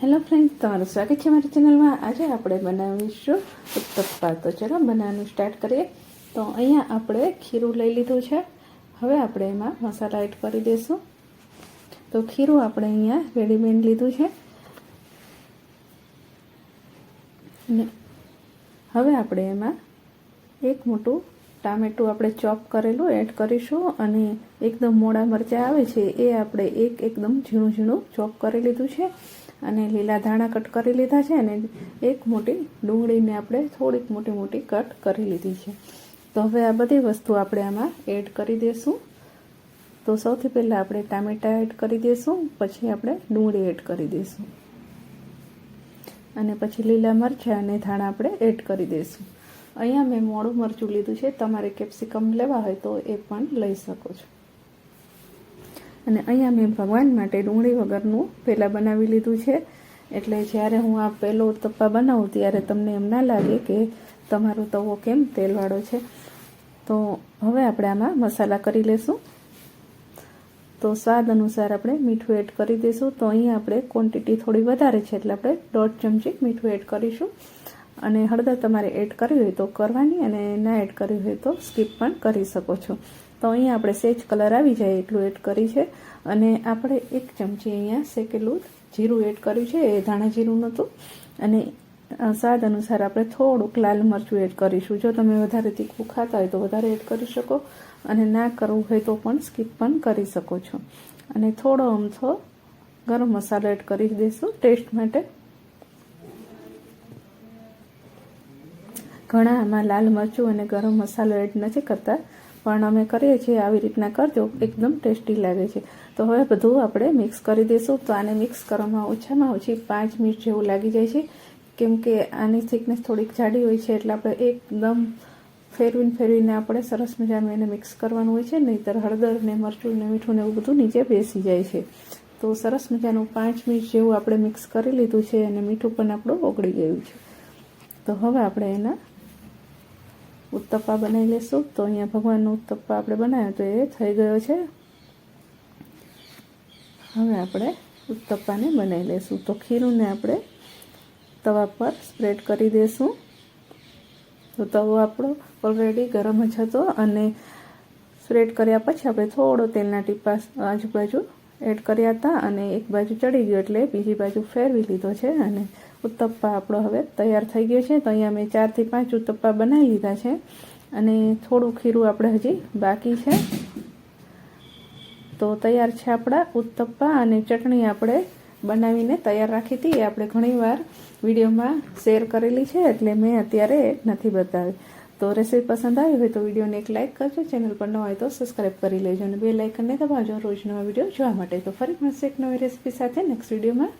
Hello friend તમારું સ્વાગત છે મારી ચેનલમાં. આજે આપણે બનાવીશું ઉત્તપ્પા તો ચલો બનાવવાનું સ્ટાર્ટ કરીએ. તો અહીંયા આપણે ખીરું લઈ લીધું છે. હવે આપણે એમાં મસાલા એડ કરી દઈશું. તો ખીરું આપણે અહીંયા રેડીમેડ લીધું છે. અને હવે આપણે એમાં એક મોટું ટામેટું આપણે ચોપ કરેલું એડ કરીશું અને એકદમ મોડા મરચાં આવે છે એ આપણે એક એકદમ ઝીણું ઝીણું ચોપ કરી લીધું છે. અને લીલા ધાણા કટ કરી લીધા છે અને એક મોટી ડુંગળીને આપણે થોડીક મોટી મોટી કટ કરી લીધી છે. તો હવે આ બધી વસ્તુ આપણે આમાં એડ કરી દઈશું તો સૌથી પહેલાં આપણે ટામેટાં એડ કરી દઈશું પછી આપણે ડુંગળી એડ કરી દઈશું અને પછી લીલા મરચાં અને ધાણા આપણે એડ કરી દઈશું અહીંયા મેં મોડું મરચું લીધું છે, તમારે કેપ્સિકમ લેવા હોય તો એ પણ લઈ શકો છો. અને અહીંયા મેં ભગવાન માટે ડુંગળી વગરનું પહેલાં બનાવી લીધું છે. એટલે જ્યારે હું આ પહેલો તપ્પા બનાવું ત્યારે તમને એમ ના લાગે કે તમારો તવો કેમ તેલવાળો છે. તો હવે આપણે આમાં મસાલા કરી લેશું. તો સ્વાદ અનુસાર આપણે મીઠું એડ કરી દઈશું તો અહીંયા આપણે ક્વોન્ટિટી થોડી વધારે છે એટલે આપણે દોઢ ચમચી મીઠું એડ કરીશું. અને હળદર તમારે એડ કરવી હોય તો કરવાની અને ના એડ કરવી હોય તો સ્કીપ પણ કરી શકો છો. તો અહીંયા આપણે સેજ કલર આવી જાય એટલું એડ કરી છે. અને આપણે એક ચમચી અહીંયા શેકેલું જીરું એડ કર્યું છે, એ ધાણા જીરું નહોતું અને સ્વાદ અનુસાર આપણે થોડુંક લાલ મરચું એડ કરીશું. જો તમે વધારે તીખું ખાતા હોય તો વધારે એડ કરી શકો. અને ના કરવું હોય તો પણ સ્કીપ પણ કરી શકો છો. અને થોડો અમથો ગરમ મસાલો એડ કરી દઈશું ટેસ્ટ માટે. ઘણા આમાં લાલ મરચું અને ગરમ મસાલો એડ નથી કરતા. પણ અમે કરીએ છીએ, આવી રીતના કરજો. એકદમ ટેસ્ટી લાગે છે. તો હવે બધું આપણે મિક્સ કરી દઈશું. તો આને મિક્સ કરવામાં ઓછામાં ઓછી પાંચ મિનિટ જેવું લાગી જાય છે. કેમ કે આની થિકનેસ થોડીક જાડી હોય છે, એટલે આપણે એકદમ ફેરવીને ફેરવીને આપણે સરસ મજાનું એને મિક્સ કરવાનું હોય છે. નહીંતર હળદર ને મરચું ને મીઠું ને એવું બધું નીચે બેસી જાય છે. તો સરસ મજાનું પાંચ મિનિટ જેવું આપણે મિક્સ કરી લીધું છે અને મીઠું પણ આપણું ઓગળી ગયું છે. તો હવે આપણે એના ઉત્તપ્પા બનાવી લેશું. તો અહીંયા ભગવાનનો ઉત્તપ્પા આપણે બનાવ્યો તો એ થઈ ગયો છે. હવે આપણે ઉત્તપ્પાને બનાવી લઈશું તો ખીરુંને આપણે તવા પર સ્પ્રેડ કરી દઈશું તો તવો આપણો ઓલરેડી ગરમ જ હતો અને સ્પ્રેડ કર્યા પછી આપણે થોડો તેલના ટીપા આજુબાજુ એડ કર્યા હતા અને એક બાજુ ચડી ગયો એટલે બીજી બાજુ ફેરવી લીધો છે અને ઉત્તપ્પા આપણો હવે તૈયાર થઈ ગયો છે. તો અહીંયા મેં ચારથી પાંચ ઉત્તપ્પા બનાવી લીધા છે. અને થોડું ખીરું આપણે હજી બાકી છે. તો તૈયાર છે આપણા ઉત્તપ્પા અને ચટણી આપણે બનાવીને તૈયાર રાખી હતી. એ આપણે ઘણીવાર વિડીયોમાં શેર કરેલી છે એટલે મેં અત્યારે નથી બતાવી. તો રેસીપી પસંદ આવી હોય તો વિડીયોને એક લાઇક કરજો. ચેનલ પર ન હોય તો સબસ્ક્રાઈબ કરી લેજો અને બે લાઇકનને દબાવજો. રોજ નવા વીડિયો જોવા માટે તો ફરી મળશે એક નવી રેસીપી સાથે નેક્સ્ટ વિડીયોમાં.